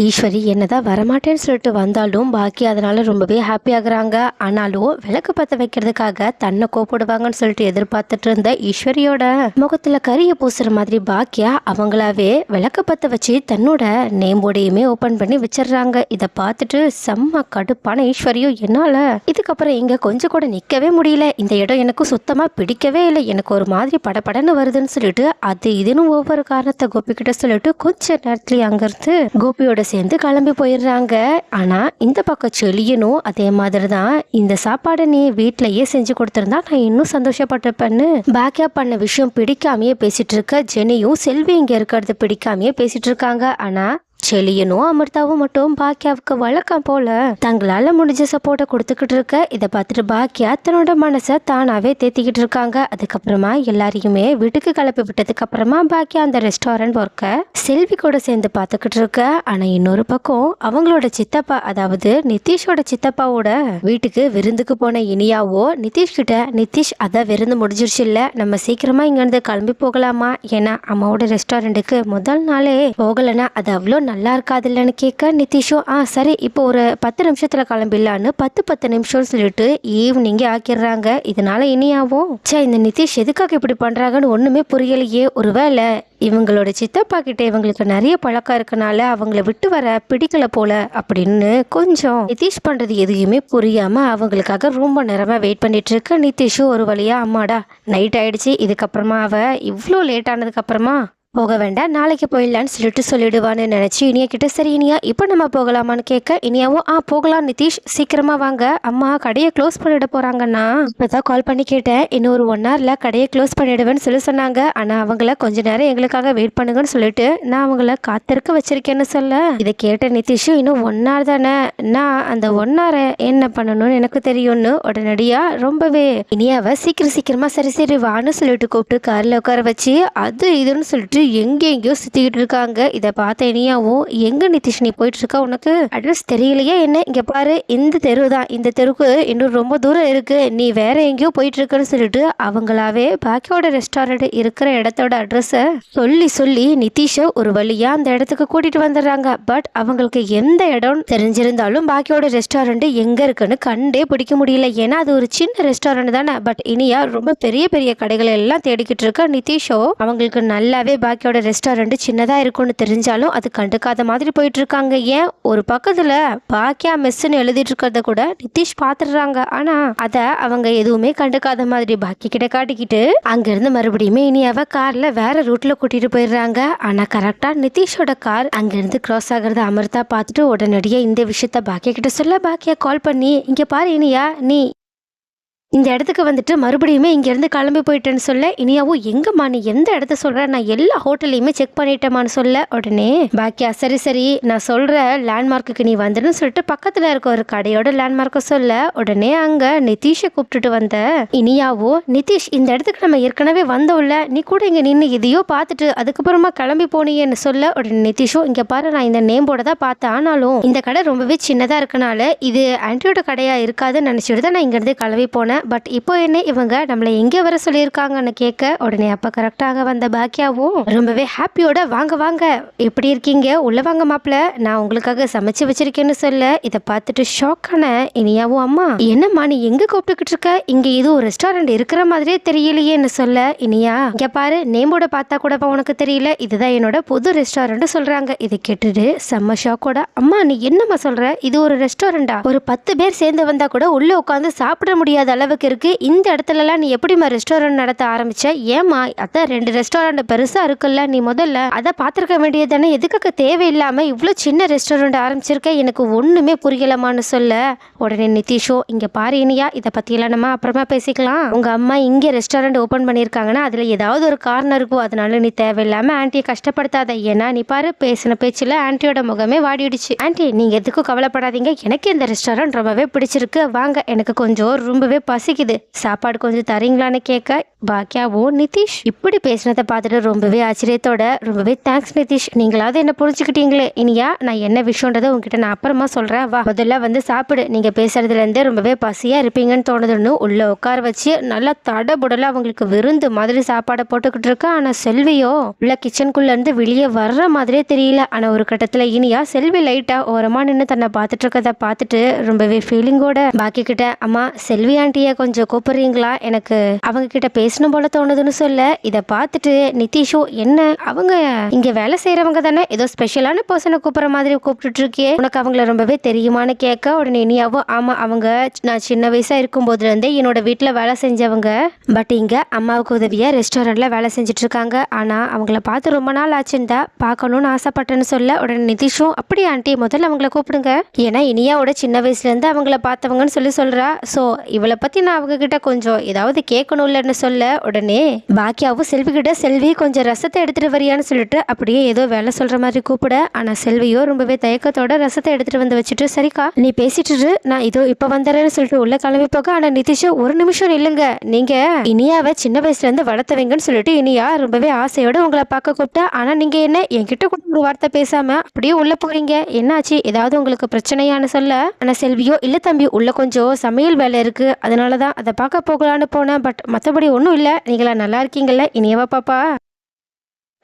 ஈஸ்வரி என்னதான் வரமாட்டேன்னு சொல்லிட்டு வந்தாலும் பாக்கி அதனால ரொம்பவே ஹாப்பி ஆகுறாங்க. ஆனாலும் விளக்கு பற்ற வைக்கிறதுக்காக தன்னை கோப்பிடுவாங்கன்னு சொல்லிட்டு எதிர்பார்த்துட்டு இருந்த ஈஸ்வரியோட முகத்துல கரிய பூசுற மாதிரி பாக்கியா அவங்களாவே விளக்கு பற்ற வச்சு தன்னோட நேம் போர்டையுமே ஓபன் பண்ணி வச்சிடுறாங்க. இதை பார்த்துட்டு செம்ம கடுப்பான ஈஸ்வரியும் என்னால? இதுக்கப்புறம் இங்க கொஞ்சம் கூட நிக்கவே முடியல. இந்த இடம் எனக்கு சுத்தமா பிடிக்கவே இல்லை. எனக்கு ஒரு மாதிரி படப்படன்னு வருதுன்னு சொல்லிட்டு அது இதுன்னு ஒவ்வொரு காரணத்தை கோபிக்கிட்ட சொல்லிட்டு கொஞ்ச நேரத்துலயே அங்கிருந்து கோபியோட சேர்ந்து கிளம்பி போயிடுறாங்க. ஆனால் இந்த பக்கம் செழியனும் அதே மாதிரி தான் இந்த சாப்பாடை நீ வீட்டிலையே செஞ்சு கொடுத்துருந்தா நான் இன்னும் சந்தோஷப்பட்டிருப்பேன்னு. பேக்கப் பண்ண விஷயம் பிடிக்காமையே பேசிட்டு இருக்க ஜெனியும் செல்வி இங்கே இருக்கிறது பிடிக்காமையே பேசிட்டு இருக்காங்க. ஆனால் செலியனும் அமிர்தாவும் மட்டும் பாக்கியாவுக்கு வழக்கம் போல தங்களால முடிஞ்ச சப்போர்ட்டை கொடுத்துக்கிட்டு இருக்க. இதை பார்த்துட்டு பாக்கியா தன்னோட மனசை தானாவே தேத்திக்கிட்டு இருக்காங்க. அதுக்கப்புறமா எல்லாரையுமே வீட்டுக்கு கிளப்பி விட்டதுக்கு அப்புறமா பாக்கியா அந்த ரெஸ்டாரண்ட் ஒர்க்கை செல்வி கூட சேர்ந்து பார்த்துக்கிட்டு இருக்க. ஆனா இன்னொரு பக்கம் அவங்களோட சித்தப்பா அதாவது நிதிஷோட சித்தப்பாவோட வீட்டுக்கு விருந்துக்கு போன இனியாவோ நிதிஷ் கிட்ட நிதிஷ் அதான் விருந்து முடிஞ்சிருச்சு இல்ல நம்ம சீக்கிரமா இங்க இருந்து கிளம்பி போகலாமா? ஏன்னா அம்மாவோட ரெஸ்டாரண்ட்டுக்கு முதல் நாளே போகலைன்னா அது அவ்வளோ நல்லா இருக்காதுல்லன்னு கேட்க நிதிஷும் ஆ சரி இப்போ ஒரு பத்து நிமிஷத்தில் கிளம்பிடலான்னு பத்து பத்து நிமிஷம்னு சொல்லிட்டு ஈவினிங்கே ஆக்கிடுறாங்க. இதனால இனியாவும் ச்சே இந்த நிதிஷ் எதுக்காக இப்படி பண்ணுறாங்கன்னு ஒன்றுமே புரியலையே. ஒருவேளை இவங்களோட சித்தப்பா கிட்ட இவங்களுக்கு நிறைய பழக்கம் இருக்கனால அவங்கள விட்டு வர பிடிக்கல போல அப்படின்னு கொஞ்சம் நிதிஷ் பண்றது எதுவுமே புரியாம அவங்களுக்காக ரொம்ப நேரமா வெயிட் பண்ணிட்டு இருக்க நிதிஷும் ஒரு வழியா அம்மாடா நைட் ஆயிடுச்சு. இதுக்கப்புறமா அவ இவ்வளோ லேட் ஆனதுக்கு அப்புறமா போக வேண்டாம் நாளைக்கு போயிடலான்னு சொல்லிட்டு சொல்லிடுவான்னு நினச்சி இனியா கிட்ட சரி இனியா இப்போ நம்ம போகலாமான்னு கேட்க இனியாவும் ஆ போகலாம் நிதிஷ் சீக்கிரமாக வாங்க. அம்மா கடையை க்ளோஸ் பண்ணிட போகிறாங்கண்ணா இப்போ தான் கால் பண்ணி கேட்டேன். இன்னும் ஒரு ஒன் ஹவரில் கடையை க்ளோஸ் பண்ணிடுவேன்னு சொல்லி சொன்னாங்க. ஆனால் அவங்கள கொஞ்ச நேரம் எங்களுக்காக வெயிட் பண்ணுங்கன்னு சொல்லிட்டு நான் அவங்கள காத்திருக்க வச்சிருக்கேன்னு சொல்ல. இதை கேட்ட நிதிஷும் இன்னும் ஒன் ஹவர் தானே. நான் அந்த ஒன் ஹவரை என்ன பண்ணணும்னு எனக்கு தெரியும்னு உடனடியாக ரொம்பவே இனியாவை சீக்கிரம் சீக்கிரமாக சரி சரி வான்னு சொல்லிட்டு கூப்பிட்டு காரில் உட்கார வச்சு அது இதுன்னு சொல்லிட்டு எங்கே எங்கேயோ சுற்றிக்கிட்டு இருக்காங்க. இதை பார்த்த இனியாவும் எங்கே நிதிஷ் நீ போயிட்டு இருக்கா உனக்கு அட்ரஸ் தெரியலையே என்ன? இங்கே பாரு இந்த தெரு தான். இந்த தெருக்கு இன்னும் ரொம்ப தூரம் இருக்கு. நீ வேற எங்கேயோ போயிட்டு இருக்கன்னு சொல்லிட்டு அவங்களாவே பாக்கியோட ரெஸ்டாரண்ட் இருக்கிற இடத்தோட அட்ரஸை சொல்லி சொல்லி நிதிஷை ஒரு வழியா அந்த இடத்துக்கு கூட்டிட்டு வந்துடுறாங்க. பட் அவங்களுக்கு எந்த இடம் தெரிஞ்சிருந்தாலும் பாக்கியோட ரெஸ்டாரண்ட் எங்க இருக்குன்னு கண்டே பிடிக்க முடியல. ஏன்னா அது ஒரு சின்ன ரெஸ்டாரண்ட் தானே. பட் இனியா ரொம்ப பெரிய பெரிய கடைகள் எல்லாம் தேடிக்கிட்டு இருக்க நிதிஷோ. அவங்களுக்கு நல்லாவே பாக்கியோட ரெஸ்டாரண்ட்டு சின்னதாக இருக்கும்னு தெரிஞ்சாலும் அது கண்டுக்காத மாதிரி போயிட்டுருக்காங்க. ஏன்? ஒரு பக்கத்தில் பாக்கியா மெஸ்ஸுன்னு எழுதிட்டு இருக்கிறத கூட நிதிஷ் பார்த்துடுறாங்க ஆனால் அதை அவங்க எதுவுமே கண்டுக்காத மாதிரி பாக்கி கிட்ட காட்டிக்கிட்டு அங்கேருந்து மறுபடியுமே இனியாவை காரில் வேற ரூட்டில் கூட்டிகிட்டு போயிடுறாங்க. ஆனால் கரெக்டாக நிதிஷோட கார் அங்கேருந்து கிராஸ் ஆகிறத அமிர்தா பார்த்துட்டு உடனடியாக இந்த விஷயத்த பாக்கியா கிட்ட சொல்ல பாக்கியா கால் பண்ணி இங்கே பாரு இனியா நீ இந்த இடத்துக்கு வந்துட்டு மறுபடியுமே இங்கேருந்து கிளம்பி போயிட்டேன்னு சொல்ல இனியாவும் எங்கம்மா நீ எந்த இடத்த சொல்கிற நான் எல்லா ஹோட்டல்லையுமே செக் பண்ணிட்டேமான்னு சொல்ல. உடனே பாக்கியா சரி சரி நான் சொல்கிற லேண்ட்மார்க்குக்கு நீ வந்துடுன்னு சொல்லிட்டு பக்கத்தில் இருக்க ஒரு கடையோட லேண்ட்மார்க்கை சொல்ல. உடனே அங்கே நிதிஷை கூப்பிட்டுட்டு வந்த. இனியாவோ நிதிஷ் இந்த இடத்துக்கு நம்ம ஏற்கனவே வந்தோம்ல நீ கூட இங்கே நின்று இதையோ பார்த்துட்டு அதுக்கப்புறமா கிளம்பி போனியன்னு சொல்ல. உடனே நிதிஷும் இங்கே பாரு நான் இந்த நேம் போர்டை தான் பார்த்தேன். ஆனாலும் இந்த கடை ரொம்பவே சின்னதாக இருக்கனால இது ஆன்டியோட கடையாக இருக்காதுன்னு நினச்சிட்டு தான் நான் இங்கேருந்து கிளம்பி போனேன். பட் இப்போ என்ன இவங்க நம்மளை எங்கே வர சொல்லியிருக்காங்கன்னு கேட்க உடனே அப்போ கரெக்டாக வந்த பாக்கியாவும் ரொம்பவே ஹாப்பியோட வாங்க வாங்க எப்படி இருக்கீங்க? உள்ள வாங்க மாப்பிள்ள நான் உங்களுக்காக சமைச்சு வச்சிருக்கேன்னு சொல்ல. இதை பார்த்துட்டு ஷாக்கான இனியாவும் அம்மா என்னம்மா நீ எங்க கூப்பிட்டுக்கிட்டு இருக்க? இங்க இது ஒரு ரெஸ்டாரண்ட் இருக்கிற மாதிரியே தெரியலையேன்னு சொல்ல. இனியா இங்க பாரு நேமோட பார்த்தா கூட உனக்கு தெரியல. இதுதான் என்னோட புது ரெஸ்டாரண்ட் சொல்றாங்க. இதை கேட்டுட்டு செம்ம ஷாக்கோட அம்மா நீ என்னம்மா சொல்ற? இது ஒரு ரெஸ்டாரண்டா ஒரு பத்து பேர் சேர்ந்து வந்தா கூட உள்ள உட்காந்து சாப்பிட முடியாத அளவுக்கு இருக்குது இந்த இடத்துலலாம் நீ எப்படிம்மா ரெஸ்டாரண்ட் நடத்த ஆரம்பிச்ச? ஏமா அதான் ரெண்டு ரெஸ்டாரண்ட் பெருசாக இருக்குல்ல நீ முதல்ல அதை பார்த்துருக்க வேண்டியதானே எதுக்காக தேவையில்லாமல் இவ்வளோ சின்ன ரெஸ்டாரண்ட் ஆரம்பிச்சிருக்க? எனக்கு ஒன்றுமே புரியலமான்னு சொல்ல. உடனே நிதிஷோ இங்கே பாரு இனியா இதை பற்றியெல்லாம் நம்ம அப்புறமா பேசிக்கலாம். உங்கள் அம்மா இங்கே ரெஸ்டாரண்ட் ஓப்பன் பண்ணியிருக்காங்கன்னா அதில் ஏதாவது ஒரு காரணம் இருக்கும். அதனால நீ தேவையில்லாமல் ஆன்ட்டியை கஷ்டப்படுத்தாத. ஏன்னா நீ பாரு பேசின பேச்சில் ஆன்ட்டியோட முகமே வாடிடுச்சு. ஆன்ட்டி நீங்கள் எதுக்கும் கவலைப்படாதீங்க. எனக்கு இந்த ரெஸ்டாரண்ட் ரொம்பவே பிடிச்சிருக்கு. வாங்க எனக்கு கொஞ்சம் ரொம்பவே பசிக்குது. சாப்பாடு கொஞ்சம் தரீங்களான்னு கேட்க பாக்கியாவும் நிதிஷ்? இப்படி பேசினதை பார்த்துட்டு ரொம்பவே ஆச்சரியத்தோட ரொம்பவே தேங்க்ஸ் நிதிஷ். நீங்களாவது என்ன புரிஞ்சுக்கிட்டீங்களே? இனியா நான் என்ன விஷயன்றதை உங்ககிட்ட நான் அப்புறமா சொல்கிறேன் வா முதல்ல வந்து சாப்பிடு. நீங்கள் பேசுறதுலேருந்தே ரொம்பவே பசியாக இருப்பீங்கன்னு தோணுதுன்னு உள்ளே உட்கார வச்சு நல்லா தடபுடலாக அவங்களுக்கு விருந்து மாதிரி சாப்பாடை போட்டுக்கிட்டு இருக்கா? ஆனால் செல்வியோ? உள்ள கிச்சனுக்குள்ளேருந்து வெளியே வர்ற மாதிரியே தெரியல. ஆனால் ஒரு கட்டத்தில் இனியா செல்வி லைட்டாக ஓரமாக நின்று தன்னை பார்த்துட்டு இருக்கதை பார்த்துட்டு ரொம்பவே ஃபீலிங்கோட பாக்கி கிட்ட அம்மா செல்வி ஆண்டியை கொஞ்சம் கூப்பிடுறீங்களா? எனக்கு அவங்க கிட்ட பேசணும் போல தோணுதுன்னு சொல்ல இதை பார்த்துட்டு நிதிஷோ என்ன? அவங்க இங்க வேலை செய்யறவங்க தானே? ஏதோ ஸ்பெஷலான பர்சனை கூப்பிடுற மாதிரி கூப்பிட்டுட்டு இருக்கே உனக்கு அவங்கள ரொம்பவே தெரியுமான்னு கேட்க உடனே இனியாவோ ஆமா அவங்க நான் சின்ன வயசா இருக்கும் போதுல இருந்தே என்னோட வீட்டுல வேலை செஞ்சவங்க. பட் இங்க அம்மாவுக்கு உதவியா ரெஸ்டாரண்ட்ல வேலை செஞ்சுட்டு இருக்காங்க ஆனா அவங்கள பார்த்து ரொம்ப நாள் ஆச்சுன்னு தான் பார்க்கணும்னு ஆசைப்பட்டேன்னு சொல்ல உடனே நிதிஷும் அப்படியே ஆண்டி முதல்ல அவங்கள கூப்பிடுங்க. ஏன்னா இனியாவோட சின்ன வயசுல இருந்து அவங்கள பார்த்தவங்கன்னு சொல்லி சொல்றா. ஸோ இவளை பத்தி நான் அவங்க கிட்ட கொஞ்சம் ஏதாவது கேட்கணும்லன்னு சொல்ல உடனே பாக்கியாவும் செல்வி கிட்ட செல்வி கொஞ்சம் ரசத்தை எடுத்துட்டு வரியான்னு சொல்லிட்டு அப்படியே ஏதோ வேலை சொல்ற மாதிரி கூப்பிட. ஆனா செல்வியோ ரொம்பவே தயக்கத்தோட ரசத்தை எடுத்துட்டு வந்து வச்சுட்டு சரிக்கா நீ பேசிட்டு இரு, நான் இதோ இப்ப வந்துடுறேன்னு சொல்லிட்டு உள்ள கிளம்பி போக. ஆனா நிதிஷா ஒரு நிமிஷம் இல்லைங்க நீங்க இனியாவை சின்ன வயசுல இருந்து வளர்த்தவங்கன்னு சொல்லிட்டு இனியா ரொம்பவே ஆசையோட உங்களை பார்க்க கூப்பிட்டா. ஆனா நீங்க என்ன என்கிட்ட கூட ஒரு வார்த்தை பேசாம அப்படியே உள்ள போறீங்க? என்னாச்சு? ஏதாவது உங்களுக்கு பிரச்சனையான்னு சொல்ல? ஆனா செல்வியோ இல்ல தம்பி உள்ள கொஞ்சம் சமையல் வேலை அதனால தான் அதை பார்க்க போகலான்னு போனேன் பட் மற்றபடி ஒன்றும் இல்லை. நீங்களா நல்லா இருக்கீங்கல்ல. இனியவா பாப்பா.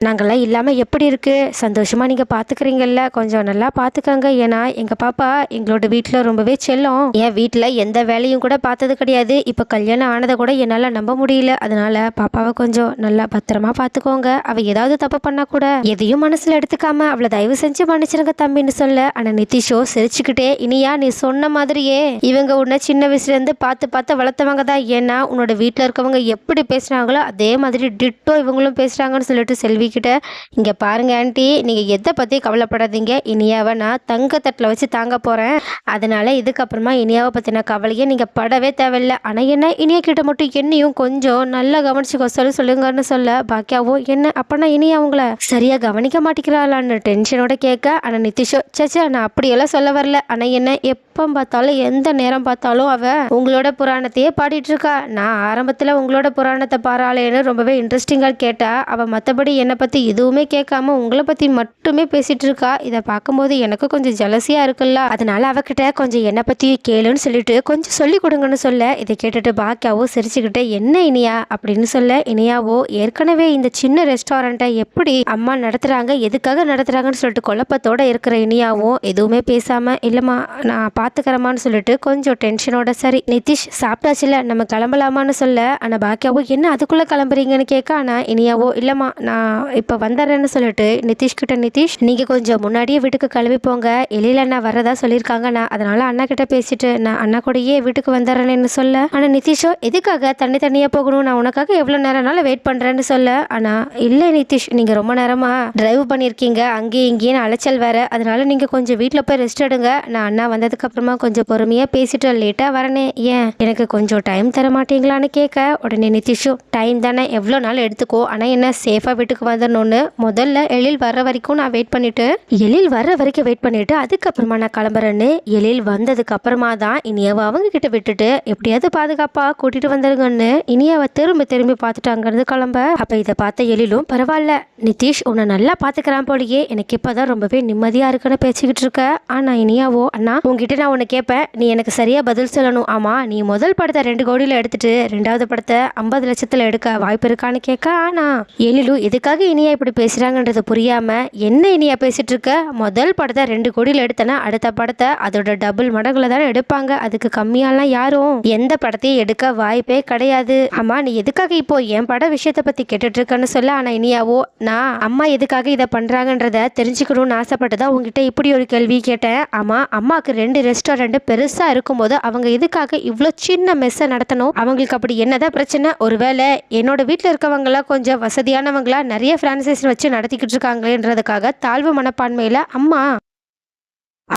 நாங்கள்லாம் இல்லாமல் எப்படி இருக்குது சந்தோஷமாக நீங்கள் பார்த்துக்கிறீங்கல்ல கொஞ்சம் நல்லா பார்த்துக்கங்க ஏன்னா எங்கள் பாப்பா எங்களோட வீட்டில் ரொம்பவே செல்லம். என் வீட்டில் எந்த வேலையும் கூட பார்த்தது கிடையாது. இப்போ கல்யாணம் ஆனதை கூட என்னால் நம்ப முடியல. அதனால பாப்பாவை கொஞ்சம் நல்லா பத்திரமா பார்த்துக்கோங்க அவள் ஏதாவது தப்பு பண்ணா கூட எதையும் மனசில் எடுத்துக்காம அவளை தயவு செஞ்சு மன்னிச்சிருங்க தம்பின்னு சொல்ல. ஆனால் நிதிஷோ சிரிச்சுக்கிட்டே இனியா நீ சொன்ன மாதிரியே இவங்க உன்னை சின்ன வயசுலேருந்து பார்த்து பார்த்து வளர்த்தவங்க தான். ஏன்னா உன்னோட வீட்டில் இருக்கவங்க எப்படி பேசுகிறாங்களோ அதே மாதிரி டிட்டோ இவங்களும் பேசுகிறாங்கன்னு சொல்லிட்டு செல்வி கிட்ட இங்கே பாருங்க ஆண்டி நீங்கள் எதை பற்றி கவலைப்படாதீங்க. இனியாவை நான் தங்க தட்டில் வச்சு தாங்க போகிறேன் அதனால் இதுக்கப்புறமா இனியாவை பற்றின கவலையே நீங்கள் படவே தேவையில்லை. ஆனால் என்ன இனியா கிட்ட மட்டும் என்னையும் கொஞ்சம் நல்லா கவனிச்சுக்கோ. சொல்லி சொல்லுங்கன்னு சொல்ல. பாக்கியாவோ என்ன? அப்போனா இனியா அவங்கள சரியாக கவனிக்க மாட்டேங்கிறாளான்னு டென்ஷனோட கேட்க. ஆனால் நிதிஷோ சச்சா நான் அப்படியெல்லாம் சொல்ல வரல. ஆனால் என்ன எப் எப்போ பார்த்தாலும் எந்த நேரம் பார்த்தாலும் அவள் உங்களோட புராணத்தையே பாடிட்டு இருக்கா நான் ஆரம்பத்தில் உங்களோட புராணத்தை பாராளேன்னு ரொம்பவே இன்ட்ரெஸ்டிங்காக கேட்டா அவள் மற்றபடி என்னை பற்றி எதுவுமே கேட்காம உங்களை பற்றி மட்டுமே பேசிட்டு இருக்கா இதை பார்க்கும்போது எனக்கு கொஞ்சம் ஜலசியாக இருக்குல்ல. அதனால அவகிட்ட கொஞ்சம் என்னை பற்றி கேளுன்னு சொல்லிட்டு கொஞ்சம் சொல்லி கொடுங்கன்னு சொல்ல இதை கேட்டுட்டு பாக்கியாவோ சிரிச்சுக்கிட்டு என்ன இனியா? அப்படின்னு சொல்ல இனியாவோ ஏற்கனவே இந்த சின்ன ரெஸ்டாரண்ட்டை எப்படி அம்மா நடத்துகிறாங்க எதுக்காக நடத்துகிறாங்கன்னு சொல்லிட்டு குழப்பத்தோட இருக்கிற இனியாவும் எதுவுமே பேசாமல் இல்லைம்மா நான் பார்த்துக்கிறேம்மான்னு சொல்லிட்டு கொஞ்சம் டென்ஷனோட சரி நிதிஷ் சாப்பிட்டாச்சுல நம்ம கிளம்பலாமான்னு சொல்ல? ஆனால் பாக்கியாவோ என்ன அதுக்குள்ளே கிளம்புறீங்கன்னு கேட்க ஆனால் இனியாவோ இல்லைம்மா நான் இப்போ வந்துடுறேன்னு சொல்லிட்டு நிதிஷ் கிட்ட நிதிஷ் நீங்கள் கொஞ்சம் முன்னாடியே வீட்டுக்கு கிளம்பி போங்க. எழில் அண்ணா வரதா சொல்லியிருக்காங்க நான் அதனால அண்ணா கிட்ட பேசிட்டு நான் அண்ணா கூடயே வீட்டுக்கு வந்துடுறேன்னு சொல்ல. ஆனால் நிதிஷோ எதுக்காக தண்ணி தனியாக போகணும்? நான் உனக்காக எவ்வளோ நேரம்னாலும் வெயிட் பண்ணுறேன்னு சொல்ல. ஆனால் இல்லை நிதிஷ் நீங்கள் ரொம்ப நேரமாக டிரைவ் பண்ணியிருக்கீங்க அங்கேயும் இங்கேயும் அலைச்சல் வேற. அதனால நீங்கள் கொஞ்சம் வீட்டில் போய் ரெஸ்ட் எடுங்க. நான் அண்ணா வந்ததுக்கு அப்புறமா கொஞ்சம் பொறுமையாக பேசிட்டு லேட்டாக வரனே. ஏன்? எனக்கு கொஞ்சம் டைம் தர மாட்டீங்களான்னு கேட்க. உடனே நிதிஷும் டைம் தானே எவ்வளோ நாள் எடுத்துக்கோ. ஆனால் என்ன சேஃபாக வீட்டுக்கு வந்துடணும்னு. முதல்ல எழில் வர்ற வரைக்கும் நான் வெயிட் பண்ணிட்டு எழில் வர்ற வரைக்கும் வெயிட் பண்ணிட்டு அதுக்கப்புறமா நான் கிளம்புறேன்னு எழில் வந்ததுக்கு அப்புறமா தான் இனியாவை அவங்க கிட்ட விட்டுட்டு எப்படியாவது பாதுகாப்பா கூட்டிட்டு வந்துருங்கன்னு. இனியாவை திரும்பி திரும்பி பார்த்துட்டு அங்கிருந்து கிளம்ப. அப்ப இதை பார்த்த எழிலும் பரவாயில்ல நிதிஷ் உன்னை நல்லா பாத்துக்கிறான் போலயே. எனக்கு இப்பதான் ரொம்பவே நிம்மதியா இருக்குன்னு பேசிக்கிட்டு இருக்க. ஆனா இனியாவோ அண்ணா உங்ககிட்ட நான் உன்னை கேட்பேன் நீ எனக்கு சரியாக பதில் சொல்லணும். ஆமாம் நீ முதல் படத்தை ரெண்டு கோடியில் எடுத்துட்டு ரெண்டாவது படத்தை ஐம்பது லட்சத்தில் எடுக்க வாய்ப்பு இருக்கான்னு கேட்க ஆனா எழிலு எதுக்காக இனியா இப்படி பேசுகிறாங்கன்றது புரியாமல் என்ன இனியா பேசிட்டு இருக்க? முதல் படத்தை ரெண்டு கோடியில் எடுத்தனா அடுத்த படத்தை அதோட டபுள் மடங்குல தானே எடுப்பாங்க. அதுக்கு கம்மியாலாம் யாரும் எந்த படத்தையும் எடுக்க வாய்ப்பே கிடையாது. ஆமாம் நீ எதுக்காக இப்போ என் பட விஷயத்தை பத்தி கேட்டுட்டு இருக்கன்னு சொல்ல ஆனா இனியாவோ நான் அம்மா எதுக்காக இதை பண்றாங்கன்றத தெரிஞ்சுக்கணும்னு ஆசைப்பட்டு தான் உங்ககிட்ட இப்படி ஒரு கேள்வி கேட்டேன். ஆமா அம்மாவுக்கு ரெண்டு ரெஸ்டாரண்ட் பெருசா இருக்கும்போது அவங்க எதுக்காக இவ்வளோ சின்ன மெஸ்ஸை நடத்தணும்? அவங்களுக்கு அப்படி என்னதான் பிரச்சனை? ஒருவேளை என்னோட வீட்டில் இருக்கவங்களாம் கொஞ்சம் வசதியானவங்களா நிறைய ஃப்ரான்சைஸ் வச்சு நடத்திக்கிட்டு இருக்காங்களேன்றதுக்காக தாழ்வு மனப்பான்மையில் அம்மா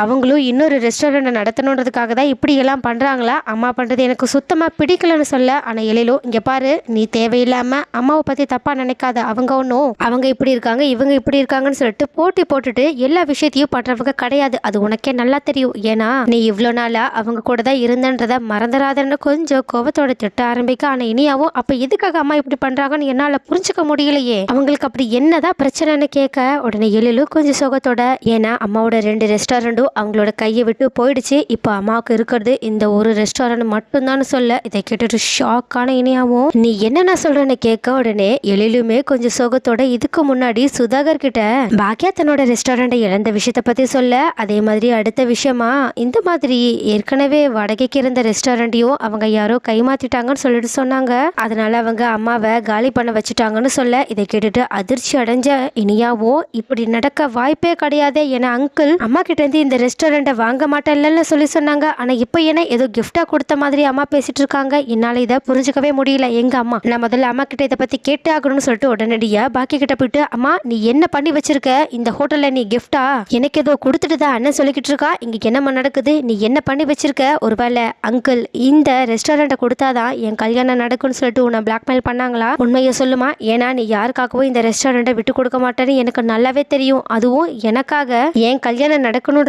அவங்களும் இன்னொரு ரெஸ்டாரண்ட்டை நடத்தணுன்றதுக்காக தான் இப்படி எல்லாம் அம்மா பண்ணுறது எனக்கு சுத்தமாக பிடிக்கலன்னு சொல்ல ஆனால் எழிலோ இங்கே பாரு நீ தேவையில்லாமல் அம்மாவை பற்றி தப்பாக நினைக்காத. அவங்க ஒன்றும் அவங்க இப்படி இருக்காங்க இவங்க இப்படி இருக்காங்கன்னு சொல்லிட்டு போட்டி போட்டுட்டு எல்லா விஷயத்தையும் பண்ணுறவங்க கிடையாது. அது உனக்கே நல்லா தெரியும். ஏன்னா நீ இவ்வளோ நாளாக அவங்க கூட தான் இருந்தன்றத மறந்துடாதன்னு கொஞ்சம் கோபத்தோட திட்ட ஆரம்பிக்க ஆனால் இனியாவும் அப்போ எதுக்காக அம்மா இப்படி பண்ணுறாங்கன்னு என்னால் புரிஞ்சுக்க முடியலையே. அவங்களுக்கு அப்படி என்னதான் பிரச்சனைன்னு கேட்க உடனே எழிலும் கொஞ்சம் சுகத்தோட ஏன்னா அம்மாவோட ரெண்டு ரெஸ்டாரண்ட்டும் அவங்களோட கையை விட்டு போயிடுச்சு. இப்போ அம்மாவுக்கு இருக்கிறது இந்த ஒரு ரெஸ்டாரண்ட் மட்டும்தான் சொல்ல இதை கேட்டுட்டு ஷாக்கான இனியாவும் நீ என்னென்ன சொல்றேன்னு கேட்க உடனே எழிலுமே கொஞ்சம் சோகத்தோட இதுக்கு முன்னாடி சுதாகர் கிட்ட பாக்கியா தன்னோட ரெஸ்டாரண்ட்டை இழந்த விஷயத்த பத்தி சொல்ல. அதே மாதிரி அடுத்த விஷயமா இந்த மாதிரி ஏற்கனவே வடகைக்கு இருந்த ரெஸ்டாரண்ட்டையும் அவங்க யாரோ கைமாத்திட்டாங்கன்னு சொல்லிட்டு சொன்னாங்க. அதனால அவங்க அம்மாவை காலி பண்ண வச்சுட்டாங்கன்னு சொல்ல இதை கேட்டுட்டு அதிர்ச்சி அடைஞ்ச இனியாவும் இப்படி நடக்க வாய்ப்பே கிடையாது என அங்கிள் அம்மா கிட்ட இருந்து இந்த ரெஸ்டாரண்ட்டை வாங்க மாட்டேன்லன்னு சொல்லி சொன்னாங்க. ஆனால் இப்போ என்ன? ஏதோ கிஃப்டாக கொடுத்த மாதிரி அம்மா பேசிட்டு இருக்காங்க என்னால் இதை புரிஞ்சுக்கவே முடியல. எங்கள் அம்மா? நான் முதல்ல அம்மா கிட்ட இதை பற்றி கேட்டு ஆகணும்னு சொல்லிட்டு உடனடியாக பாக்கி கிட்ட போயிட்டு அம்மா நீ என்ன பண்ணி வச்சிருக்க? இந்த ஹோட்டலில் நீ கிஃப்டா எனக்கு ஏதோ கொடுத்துட்டு தான் அண்ணன் சொல்லிக்கிட்டு இருக்கா? இங்கே என்னம்மா நடக்குது? நீ என்ன பண்ணி வச்சிருக்க? ஒருவேளை அங்கிள் இந்த ரெஸ்டாரண்ட்டை கொடுத்தாதான் என் கல்யாணம் நடக்கும்னு சொல்லிட்டு உன்னை பிளாக்மெயில் பண்ணாங்களா? உண்மையை சொல்லுமா? ஏன்னா நீ யாருக்காகவும் இந்த ரெஸ்டாரண்ட்டை விட்டு கொடுக்க மாட்டேன்னு எனக்கு நல்லாவே தெரியும். அதுவும் எனக்காக என் கல்யாணம்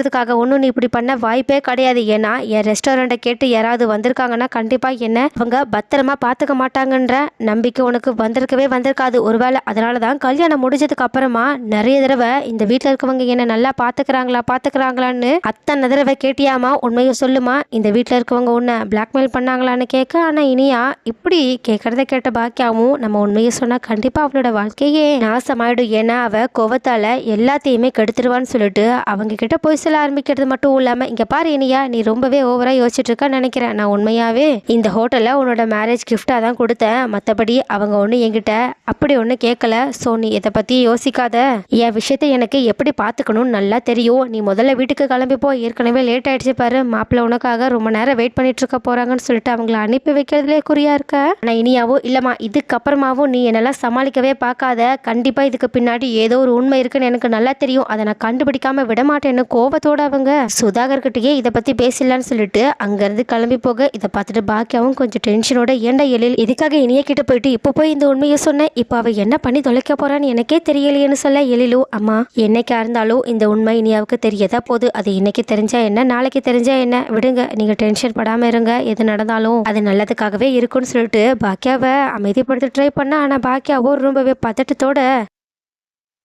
பண்ணுறதுக்காக ஒன்றும் நீ இப்படி பண்ண வாய்ப்பே கிடையாது. ஏன்னா என் ரெஸ்டாரண்ட்டை கேட்டு யாராவது வந்திருக்காங்கன்னா கண்டிப்பாக என்ன அவங்க பத்திரமா பார்த்துக்க மாட்டாங்கன்ற நம்பிக்கை உனக்கு வந்திருக்கவே வந்திருக்காது. ஒருவேளை அதனால தான் கல்யாணம் முடிஞ்சதுக்கு அப்புறமா நிறைய தடவை இந்த வீட்டில் இருக்கவங்க என்ன நல்லா பார்த்துக்கிறாங்களா பார்த்துக்கிறாங்களான்னு அத்தனை தடவை கேட்டியாமா உண்மையை சொல்லுமா. இந்த வீட்டில் இருக்கவங்க உன்னை பிளாக்மெயில் பண்ணாங்களான்னு கேட்க ஆனால் இனியா இப்படி கேட்கறத கேட்ட பாக்கியாவும் நம்ம உண்மையை சொன்னால் கண்டிப்பாக அவளோட வாழ்க்கையே நாசமாயிடும். ஏன்னா அவள் கோவத்தால் எல்லாத்தையுமே கெடுத்துருவான்னு சொல்லிட்டு அவங்க கிட்ட போய் சொல்ல ஆரம்பிக்கிறது மட்டும் இல்லாமல் இங்கே பாரு இனியா நீ ரொம்பவே ஓவராக யோசிச்சுட்டு இருக்கன்னு நினைக்கிறேன். நான் உண்மையாகவே இந்த ஹோட்டலில் உன்னோட மேரேஜ் கிஃப்டாக தான் கொடுத்தேன். மற்றபடி அவங்க ஒன்றும் என்கிட்ட அப்படி ஒன்றும் கேட்கல. ஸோ நீ இதை பற்றி யோசிக்காத. என் விஷயத்தை எனக்கு எப்படி பார்த்துக்கணும்னு நல்லா தெரியும். நீ முதல்ல வீட்டுக்கு கிளம்பி போ. ஏற்கனவே லேட் ஆயிடுச்சு பாரு. மாப்பிள்ள உனக்காக ரொம்ப நேரம் வெயிட் பண்ணிட்டு இருக்க போறாங்கன்னு சொல்லிட்டு அவங்கள அனுப்பி வைக்கிறதுலே குறியா இருக்க? நான் இனியாவோ இல்லைம்மா இதுக்கப்புறமாவும் நீ என்னெல்லாம் சமாளிக்கவே பார்க்காத. கண்டிப்பாக இதுக்கு பின்னாடி ஏதோ ஒரு உண்மை இருக்குன்னு எனக்கு நல்லா தெரியும். அதை நான் கண்டுபிடிக்காம விட மாட்டேன்னு கோபத்தோட அவங்க. சுதாகர்கிட்டயே இதை பற்றி பேசலான்னு சொல்லிட்டு அங்கேருந்து கிளம்பி போக இதை பார்த்துட்டு பாக்கியாவும் கொஞ்சம் டென்ஷனோட ஏண்டா எழில் இதுக்காக இனிய கிட்ட போயிட்டு இப்போ போய் இந்த உண்மையை சொன்னேன் இப்போ அவ என்ன பண்ணி தொலைக்க போறான்னு எனக்கே தெரியலையேன்னு சொல்ல எழிலு அம்மா என்னைக்கா இருந்தாலும் இந்த உண்மை இனியாவுக்கு தெரியதா போது அது இன்னைக்கு தெரிஞ்சா என்ன நாளைக்கு தெரிஞ்சா என்ன? விடுங்க நீங்க டென்ஷன் படாம இருங்க. எது நடந்தாலும் அது நல்லதுக்காகவே இருக்கும்னு சொல்லிட்டு பாக்கியாவை அமைதிப்படுத்த ட்ரை பண்ண. ஆனா பாக்கியாவோ ரொம்பவே பதட்டத்தோட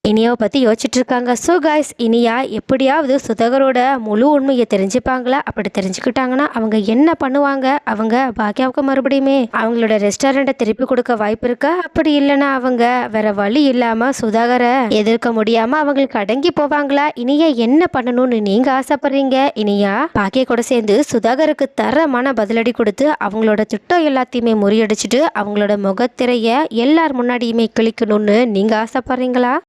இனியாவை பற்றி யோசிச்சுட்டு இருக்காங்க ஸோ காய்ஸ் இனியா எப்படியாவது சுதகரோட முழு உண்மையை தெரிஞ்சுப்பாங்களா? அப்படி தெரிஞ்சுக்கிட்டாங்கன்னா அவங்க என்ன பண்ணுவாங்க? அவங்க பாக்கியாவுக்கு மறுபடியுமே அவங்களோட ரெஸ்டாரண்ட்டை திருப்பி கொடுக்க வாய்ப்பு இருக்கா? அப்படி இல்லைன்னா அவங்க வேற வழி இல்லாமல் சுதாகரை எதிர்க்க முடியாமல் அவங்களுக்கு அடங்கி போவாங்களா? இனியா என்ன பண்ணணும்னு நீங்கள் ஆசைப்படுறீங்க? இனியா பாக்கிய கூட சேர்ந்து சுதாகருக்கு தரமான பதிலடி கொடுத்து அவங்களோட திட்டம் எல்லாத்தையுமே முறியடிச்சிட்டு அவங்களோட முகத்திரையை எல்லார் முன்னாடியுமே கிழிக்கணும்னு நீங்கள் ஆசைப்படுறீங்களா?